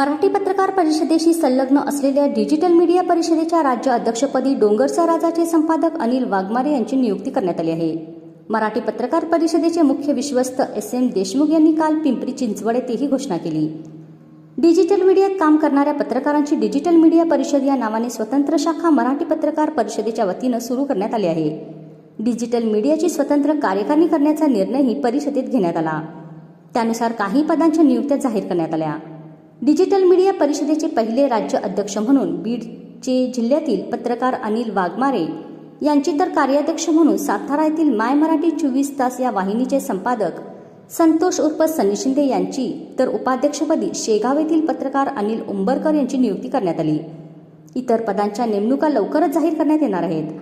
मराठी पत्रकार परिषदेशी संलग्न असलेल्या डिजिटल मीडिया परिषदेच्या राज्य अध्यक्षपदी डोंगरचा राजाचे संपादक अनिल वाघमारे यांची नियुक्ती करण्यात आली आहे. मराठी पत्रकार परिषदेचे मुख्य विश्वस्त एस एम देशमुख यांनी काल पिंपरी चिंचवड येथे ही घोषणा केली. डिजिटल मीडियात काम करणाऱ्या पत्रकारांची डिजिटल मीडिया परिषद या नावाने स्वतंत्र शाखा मराठी पत्रकार परिषदेच्या वतीनं सुरू करण्यात आली आहे. डिजिटल मीडियाची स्वतंत्र कार्यकारिणी करण्याचा निर्णयही परिषदेत घेण्यात आला. त्यानुसार काही पदांच्या नियुक्त्या जाहीर करण्यात आल्या. डिजिटल मीडिया परिषदेचे पहिले राज्य अध्यक्ष म्हणून बीडचे जिल्ह्यातील पत्रकार अनिल वाघमारे यांची तर कार्याध्यक्ष म्हणून सातारा येथील माय मराठी चोवीस तास या वाहिनीचे संपादक संतोष उर्फ सनी शिंदे यांची तर उपाध्यक्षपदी शेगाव येथील पत्रकार अनिल उंबरकर यांची नियुक्ती करण्यात आली. इतर पदांच्या नेमणुका लवकरच जाहीर करण्यात येणार आहेत.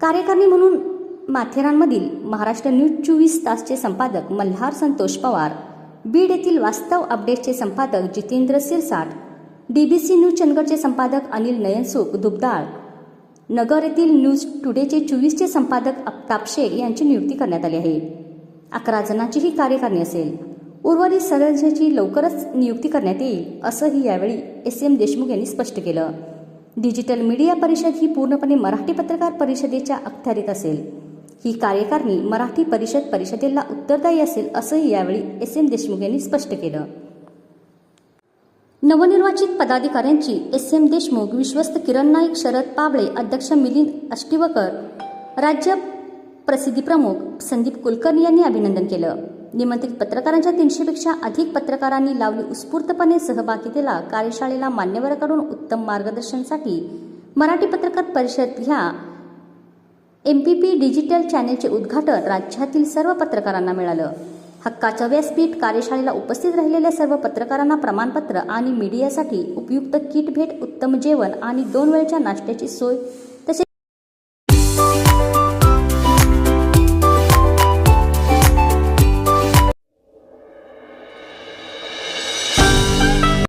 कार्यकारिणी म्हणून माथेरानमधील महाराष्ट्र न्यूज चोवीस तासचे संपादक मल्हार संतोष पवार बीड येथील वास्तव अपडेटचे संपादक जितेंद्र सिरसाट डीबीसी न्यूज चंदगडचे संपादक अनिल नयनसुख दुबदाळ नगर येथील न्यूज टुडेचे चोवीसचे संपादक अप्ताप शेख यांची नियुक्ती करण्यात आली आहे. अकरा जणांची ही कार्यकारिणी असेल. उर्वरित सदस्याची लवकरच नियुक्ती करण्यात येईल असंही यावेळी एस एम देशमुख यांनी स्पष्ट केलं. डिजिटल मीडिया परिषद ही पूर्णपणे मराठी पत्रकार परिषदेच्या अखत्यारीत असेल. ही कार्यकारिणी मराठी परिषद परिषदेला उत्तरदायी असेल असंही यावेळी एस एम देशमुख यांनी स्पष्ट केलं. नवनिर्वाचित पदाधिकाऱ्यांची एस एम देशमुख विश्वस्त किरण नाईक शरद पाबळे अध्यक्ष मिलिंद अष्टिवकर राज्य प्रसिद्धी प्रमुख संदीप कुलकर्णी यांनी अभिनंदन केलं. निमंत्रित पत्रकारांच्या तीनशेपेक्षा अधिक पत्रकारांनी लावली उत्स्फूर्तपणे सहभागितेला कार्यशाळेला मान्यवरांकडून उत्तम मार्गदर्शनसाठी मराठी पत्रकार परिषद ह्या एम पी पी डिजिटल चॅनेलचे उद्घाटन राज्यातील सर्व पत्रकारांना मिळालं. हक्काच्या व्यासपीठ कार्यशाळेला उपस्थित राहिलेल्या सर्व पत्रकारांना प्रमाणपत्र आणि मीडियासाठी उपयुक्त किट भेट उत्तम जेवण आणि दोन वेळच्या नाश्त्याची सोय